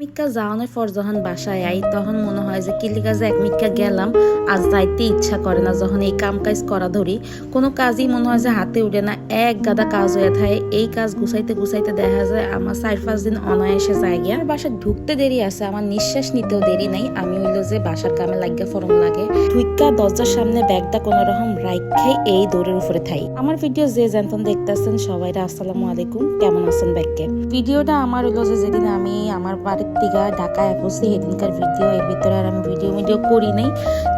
মিক্কা যাওয়ানোর পর যখন বাসায় আই, তখন মনে হয় যে কিলিকা যে এক মিক্কা গেলাম, আজ যাইতে ইচ্ছা করে না। যখন এই কাম কাজ করা ধরি, কোনো কাজই মনে হয় যে হাতে উঠে না। এক গাদা কাজ হয়ে থাকে, এই কাজ গুছাইতে গুছাইতে দেখা যায় আমার চার পাঁচ দিন অনায়াসে যায় গিয়া আর বাসায় ঢুকতে দেরি আছে। আমার নিঃশ্বাস নিতেও দেরি নাই। আমি হইল যে বাসার কামে লাগিয়ে ফরম লাগে। ঢুইকা দরজার সামনে ব্যাগটা কোনো রকম রাইখাই এই দৌড়ের উপরে থাই। আমার ভিডিও যে জানতন দেখতেছেন সবাই আসসালামু আলাইকুম। কেমন আছেন ব্যাককে ভিডিওটা আমার হলো যে যেদিন আমি আমার বাড়ির থেকে ঢাকায় পড়ছি সেদিনকার ভিডিও, এর ভিতরে আর আমি ভিডিও ভিডিও করি নাই।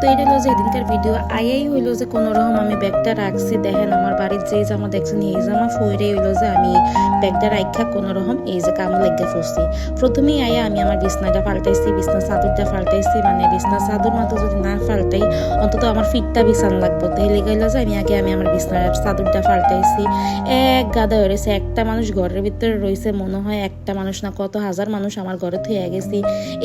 তো এটা হলো যে এদিনকার ভিডিও। আয়াই হইল যে কোনোরকম আমি ব্যাগটা রাখছি। দেখেন আমার বাড়ির যে জামা দেখছেন, এই জামা ফইরে হইল যে আমি ব্যাগটা রাখা কোনো রকম, এই যে কাম লাগিয়ে ফুসছি প্রথমেই আয়া আমি আমার বিছনাটা পাল্টাইছি বিছনা চাদরটা পাল্টাইছি মানে বিছনা চাদর মাত্র যদি না পাল্টাই অন্তত আমার ফিটটা বিছান লাগবো। তাহলে গেলো যে আমি আগে আমি আমার বিছনার চাদরটা পাল্টাইছি এক গাদা হয়েছে একটা মানুষ ঘরের ভিতরে রয়েছে, মনে হয় একটা মানুষ না কত হাজার মানুষ আমার ঘরে থুয়ে গেছি।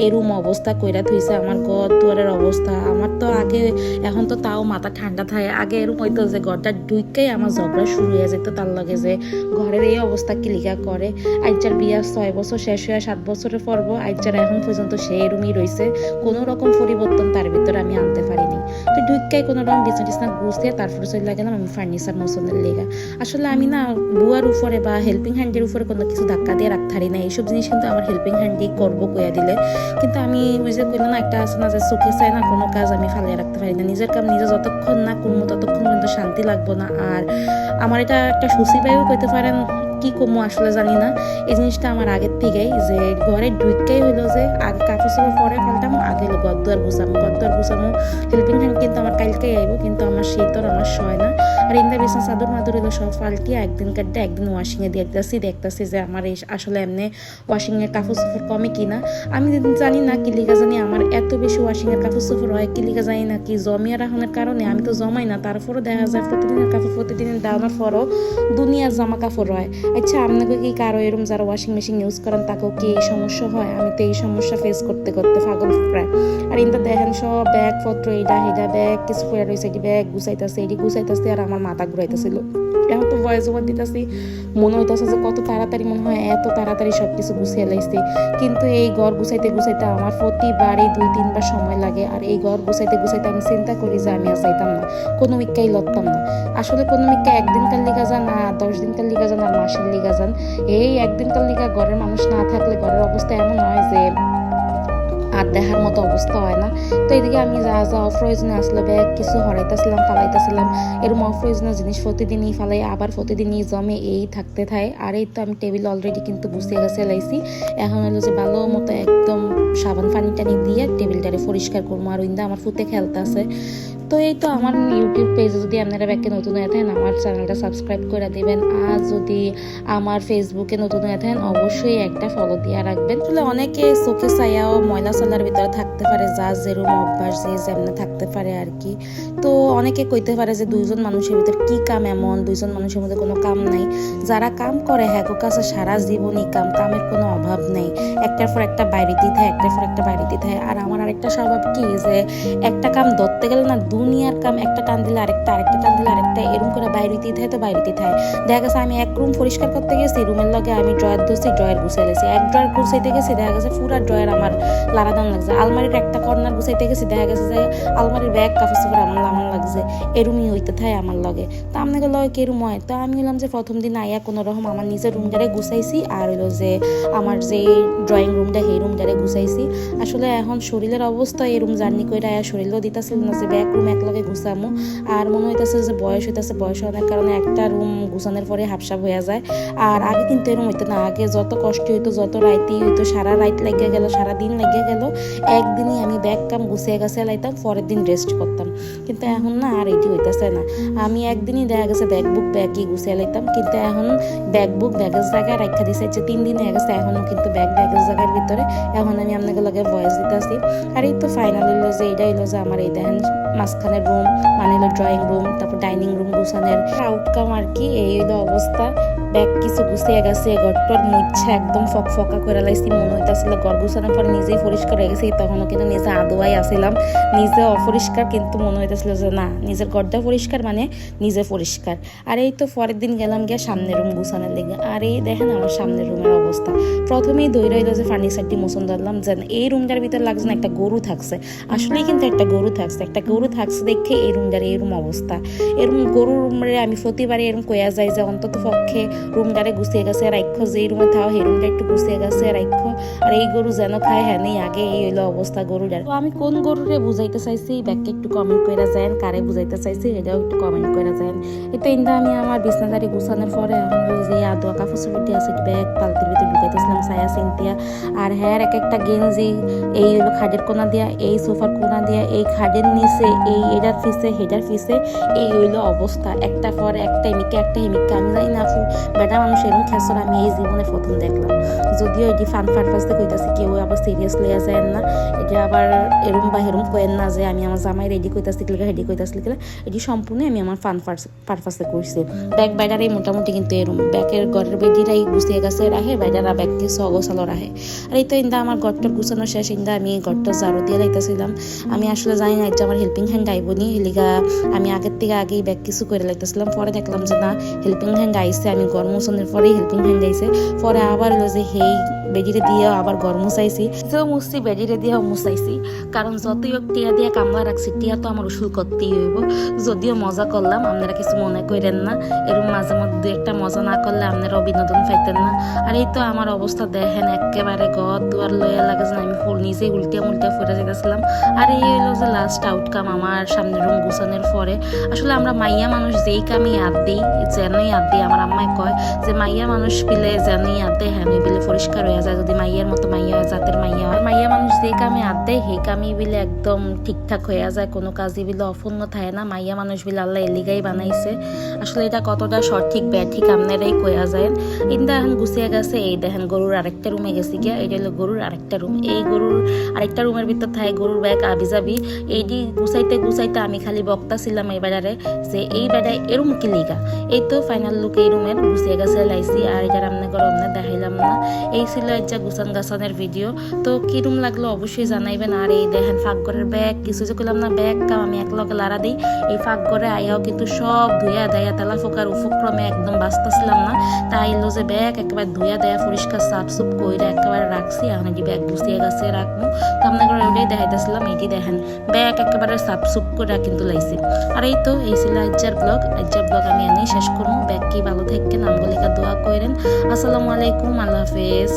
এরম অবস্থা কইরা থুইছে আমার ঘর দুয়ারের অবস্থা। আমার তো আগে, এখন তো তাও মাথা ঠান্ডা থাকে। আগে এরম হইতো যে ঘরটা ডুইকাই আমার ঝগড়া শুরু হয়ে যেত, তার লগে যে ঘরের এই অবস্থা কিলিকা করে আইচার বিয়া ছয় বছর শেষ হয়ে সাত বছরের পর্ব আইচার এখন পর্যন্ত সে এরমই রয়েছে কোনো রকম পরিবর্তন তার ভিতরে আমি আনতে পারিনি তো ঢুকাই কোনো রকম বিছনা টিছনা গুছিয়ে তারপরে চলে গেলাম আমি ফার্নিচার মৌসুমের লেগা। আসলে আমি না বুয়ার উপরে বা হেল্পিং হ্যান্ডের উপরে কোনো কিছু ধাক্কা দিয়ে রাখতে পারি না এইসব জিনিস কিন্তু আমার হেল্পিং হ্যান্ডই করব কইয়া দিলে। কিন্তু আমি ওই যে কইলাম না, একটা আছে না যে চোখে চাই না কোনো কাজ আমি ফালিয়ে রাখতে পারি না। নিজের কাম নিজে যতক্ষণ না করব ততক্ষণ কিন্তু শান্তি লাগবো না। আর আমার এটা একটা সুসি পাইও কইতে পারেন কি কমো আসলে জানি না। এই জিনিসটা আমার আগের থেকেই যে ঘরে ঢুকতেই হইল যে আগে কাকু চোপড় পরে ফেলতাম, আগে হলো গদ্দার গুছামো গদ্দার গুছামো হেল্পিং হ্যান্ড কিন্তু আমার কালকেই আইব, কিন্তু আমার সেই তো আর আমার সয় না আর ইন্দা বিছনা চাদর মাদুর হলো সব পাল্টিয়ে একদিন কাটতে, একদিন ওয়াশিংয়ে দেখতেছি দেখতেছি যে আমার এই আসলে এমনি ওয়াশিংয়ের কাপড় চোপড় কমে কিনা। আমি জানি না কি লিগা জানি আমার এত বেশি ওয়াশিংয়ের কাপড় চোপড় হয়, কি লিগা জানি না কি জমিয়া রাখনের কারণে আমি তো জমাই না, তারপরও দেখা যায় প্রতিদিনের কাপড়, প্রতিদিনের ডাউনের পরও দুনিয়ার জামা কাপড় হয়। আচ্ছা আপনাকে কি কারও এরম যারা ওয়াশিং মেশিন ইউজ করেন, তাকেও কি এই সমস্যা হয়? আমি তো এই সমস্যা ফেস করতে করতে পাগল প্রায়। আর ইন্দা দেখেন সব ব্যাগ পত্র এইটা হেডা ব্যাগ, কিছু করে রয়েছে, এটি ব্যাগ গুছাইতেছে, এটি গুছাইতেছে, আর আমার মাথা ঘুরাইতেছিল। এখন তো ভয়েস ওভার দিতেছি, মনে হইতেছে যে কত তাড়াতাড়ি মনে হয় এত তাড়াতাড়ি সব কিছু গুছিয়ে লাইছি। কিন্তু এই ঘর গুছাইতে গুছাইতে আমার প্রতিবারই দুই, তিনবার সময় লাগে। আর এই ঘর গুছাইতে গুছাইতে আমি চিন্তা করি যে আমি আর যাইতাম না। কোনো মিক্কাই লড়তাম না। আসলে কোনো মিক্কা একদিনকার লিগা যান আর দশ দিনকার লিগা যান আর মাসের লিগা যান। এই একদিনকার লিগা ঘরের মানুষ না থাকলে ঘরের অবস্থা এমন হয় যে আর দেখার মতো অবস্থা হয় না। তো এদিকে আমি যা যা অপ্রয়োজনে আসলে ব্যাগ কিছু হরাইতেছিলাম, ফালাইতেছিলাম। এরকম অপ্রয়োজনীয় জিনিস প্রতিদিনই ফালাই, আবার প্রতিদিনই জমে এই থাকতে থাকে। আর এই তো আমি টেবিল অলরেডি কিন্তু গুছিয়ে গেছে লাইছি। এখন হলো যে ভালো মতো একদম সাবান, পানি টানি দিয়ে টেবিলটারে পরিষ্কার করব। আর ইন্দা আমার ফুতে খেলতে আছে। তো এই তো আমার ইউটিউব পেজে যদি আপনারা ব্যাগকে নতুন হয়ে থাকেন, আমার চ্যানেলটা সাবস্ক্রাইব করে দিবেন। আর যদি আমার ফেসবুকে নতুন হয়ে থাকেন, অবশ্যই একটা ফলো দিয়ে রাখবেন। আসলে অনেকে চোখে ছায়াও ময়লা চলার ভিতরে থাকতে পারে, যা যেরম অভ্যাস যে যেমনে থাকতে পারে আর কি। তো অনেকে কইতে পারে যে দুইজন মানুষের ভিতরে কি কাম এমন, দুইজন মানুষের মধ্যে কোনো কাম নাই। যারা কাম করে হ্যাঁ কাছে সারা জীবনই কাম, কামের কোনো অভাব নেই। একটার পর একটা বাইরেতেই থাকে, একটার পর একটা বাইরেতেই থাকে। আর আমার আরেকটা স্বভাব কি যে, একটা কাম ধরতে গেলে না দুনিয়ার কাম একটা টান দিলে আরেকটা আরেকটা টান দিলে আরেকটা এরকম করে বাইরে দিতে হয় তো বাইরে দিতে হয়। দেখা গেছে আমি এক রুম পরিষ্কার করতে গেছি, রুমের লগে আমি ড্রয়ার ধরছি, ড্রয়ার গুছাই লেছি। এক ড্রয়ার গুছাইতে গেছি, দেখা গেছে পুরা ড্রয়ার আমার লারাদান লাগছে। আলমারির একটা কর্নার গুছাইতে গেছি, দেখা গেছে যে আলমারির ব্যাগ কাপড় আমার লামান লাগছে এরুমই হইতে থাকে আমার লগে। তো আপনাকে লগে কেরুম হয়? তো আমি হলাম যে প্রথম দিন আইয়া কোনো রকম আমার নিজের রুমটারে গুছাইছি আর হইল যে আমার যে ড্রয়িং রুমটা সেই রুমটারে গুছাইছি। আসলে এখন শরীরের অবস্থা এরুম জার্নি করে আয়া শরীরও দিতেছিল না যে ব্যাগ রুম একলগে গুছামো। আর মনে হইতেছে যে বয়স হইতেছে, বয়স হওয়ার কারণে একটা রুম গুছানোর পরে হাফসাপ হয়ে যায়। আর আগে কিন্তু এরকম হইতো না। আগে যত কষ্ট হইতো, যত রাইতি হইতো, সারা রাইত লাগিয়ে গেল, সারা দিন লাগিয়ে গেল, একদিনই আমি ব্যাগ কাম গুছিয়ে গেছে লাইতাম, পরের দিন রেস্ট করতাম। কিন্তু এখন না, আর এটি হইতেছে না। আমি একদিনই দেখা গেছে ব্যাগ বুক ব্যাগই গুছিয়ে লাইতাম, কিন্তু এখন ব্যাগ বুক ব্যাগের জায়গায় রাখা দিছে, যে তিন দিন হয়ে গেছে এখনও কিন্তু ব্যাগ ব্যাগের জায়গার ভিতরে। এখন আমি আপনাকে লগে ভয়েস দিতেছি। আর এই তো ফাইনাল হইল যে, এইটা হইল যে আমার এই দেখেন মাঝখানের রুম মানে হলো ড্রয়িং রুম তারপর ডাইনিং রুম গুছানোর আউটকাম আর কি, এই হইল অবস্থা। ব্যাগ কিছু গুছিয়ে গেছে ঘরটার মুচ্ছা একদম ফক ফকা করে লাইছি, মনে হইতাছিল ঘর গুছানোর পরে নিজেই পরিষ্কার হয়ে গেছে তখনও কিন্তু নিজে আদোয়াই আসিলাম নিজে অপরিষ্কার, কিন্তু মনে হইতেছিল যে না নিজের ঘরটা পরিষ্কার মানে নিজে পরিষ্কার। আর এই তো পরের দিন গেলাম গিয়ে সামনের রুম গুছানোর লেগে। আর এই দেখেন আমার সামনের রুমের অবস্থা। প্রথমেই দই রইল যে ফার্নিচারটি মোসন ধরলাম। যে এই রুমটার ভিতর লাগছে না একটা গরু থাকছে। আসলেই কিন্তু একটা গরু থাকছে। একটা গরু থাকছে দেখে এই রুমটার এরম অবস্থা। এরম গরু রুমরে আমি প্রতিবারে এরম কয়া যায় যে অন্তত পক্ষে রুমটারে গুছিয়ে গেছে। রাক্ষ যে রুমে থাও, সেই রুমটা একটু গুছিয়ে গেছে। রাক্ষ আর এই গরু যেন খায় হ্যাঁ নেই। আগে এই হইল অবস্থা গরুটার। তো আমি কোন গরুরে বুঝাইতে চাইছি? ব্যাগকে একটু কমেন্ট করে যায়েন। কারে বুঝাইতে চাইছি এটাও একটু কমেন্ট করে যায়েন এটা ইন্দা, আমি আমার বিছনাদারি গুছানোর পরে এখন যে আদোয়া কাপড় চুপড়ি আছে ব্যাগ পালতির ভিতরে ঢুকাইতেছিলাম, ছায়া সিনতিয়া আর হ্যার এক একটা গেঞ্জি, এই হলো খাটের কোনা দিয়া, এই সোফার কোনা দিয়া, এই খাটের নিচে, এই এটার ফিসে হেডার ফিসে এই হইল অবস্থা। একটা পর একটা হেমিকা একটা হেমিকা আমি জানি না বেটা মানুষ এরকম খেসর, আমি এই জীবনে প্রথম দেখলাম। যদিও এটি ফান ফার্স্টে কইতাছে, কেউ আবার সিরিয়াস লইয়া যায় না। এটা আবার এরম বা হেরম কয়েন না যে, আমি আমার জামাই রেডি কইতাছি রেডি কইতাছি কিলা এটি সম্পূর্ণ আমি আমার ফান পারপাসে করছি। ব্যাগ বাইডারাই মোটামুটি কিন্তু এরম ব্যাগের ঘরের বেডিরাই গুছিয়ে গেছে, রাহে বাইডারা ব্যাগ দিয়ে সগোসালো রাহে। আর এই তো ইন্দা, আমার ঘরটার গুছানো শেষ। ইন্দা, আমি ঘরটা জারো দিয়ে লাইতেছিলাম আমি আসলে জানি না এটা আমার হেল্পিং হ্যান্ড আইব নি হেলিগা আমি আগের থেকে আগেই ব্যাগ কিছু করে লাইতেছিলাম। পরে দেখলাম যে না হেল্পিং হ্যান্ড আইসে আমি গরম মোছনের পরেই হেল্পিং হ্যান্ড আইসে পরে আবার হলো যে, হেই বেডিরে দিয়েও আবার গরম মুছাইছি। তো মুছছি বেডিরে দিয়েও মুছাইছি। কারণ যতই টিয়া দিয়ে কামলা রাখছি, টিয়া তো আমার উসুল করতেই হইব। যদিও মজা করলাম, আপনারা কিছু মনে করেন না। এরকম মাঝে মধ্যে দু একটা মজা না করলে আপনারাও বিনোদন পাইতেন না। আর এই তো আমার অবস্থা দেখেন, একেবারে ঘর দুয়ার লইয়া লাগে যে আমি ফুল নিজেই উল্টিয়া মুল্টিয়া ফুটে যেতেছিলাম আর এই হলো যে লাস্ট আউটকাম আমার সামনের রুম গুছানোর পরে। আসলে আমরা মাইয়া মানুষ যেই কামে ইয়াদ দিই, যেনই ইয়াদ দিই, আমার আম্মাই কয় যে মাইয়া মানুষ পিলে যেনই ইয়াদ দেয় হ্যাঁ বিলে পরিষ্কার হয়ে যায়। যদি মাইয়ার মতো মাইয়া হয়, জাতের মাইয়া হয়, মাইয়া মানুষ যেই কামে ইয়াদ দেয়, সেই কামই বিলে একদম ঠিকঠাক হয়ে যায়, কোনো কাজই বিলে অপূর্ণ থাকে না, মাইয়া মানুষ বিলে আল্লাহ এলিগাই বানাইছে। আসলে এটা কতটা সঠিক ব্যাঠিক আপনারাই কয়া যায়। ইন্দা এখন গুছিয়ে গেছে, এই দেখেন গরুর আরেকটা রুমে গেছি গিয়া, এটা হলো গরুর আরেকটা রুম। এই গরুর আরেকটা রুমের ভিতর থাকে গরুর ব্যাগ আবি যাবি এইটি গুছাইতে গুছাইতে আমি খালি বক্তা ছিলাম এই বেড়ারে, যে এই বেড়ায় এরম কি লিগা? এই তো ফাইনাল লুক এই রুমের, গুছিয়ে গেছে, লাইছি, আর এটা রান্না করে অন্য দেখাইলাম না। এই ছিল একটা গুছান গাছানের ভিডিও। তো কিরম লাগল অবশ্যই জানাইবেন। আর এই দেখেন ফাঁকঘরের ব্যাগ, কিছু যে করলাম না, ব্যাগ কাম আমি এক লগে লাড়া দিই। এই ফাঁকঘরে আইয়াও কিন্তু সব ধুইয়া দেয়া তেলা ফোকার উপক্রমে একদম বাঁচতেছিলাম না। তাই এলো যে ব্যাগ একেবারে ধুইয়া দেয়া পরিষ্কার সাফ সুপ কইরা একেবারে রাখছি। এখন এটি ব্যাগ গুছিয়ে গেছে রাখব। তো আপনাকে ওইটাই দেখাইতেছিলাম এইটি দেখেন। ব্যাগ একেবারে সাফ সুপ করে কিন্তু লাইছি। আর এই তো, এই ছিল আজ্জার ব্লগ। আজ্জার ব্লগ আমি এনেই শেষ করব। ব্যাগ কি ভালো থাকেন আমগুলিকা দোয়া করেন আসসালামু আলাইকুম, আল্লাহ হাফেজ।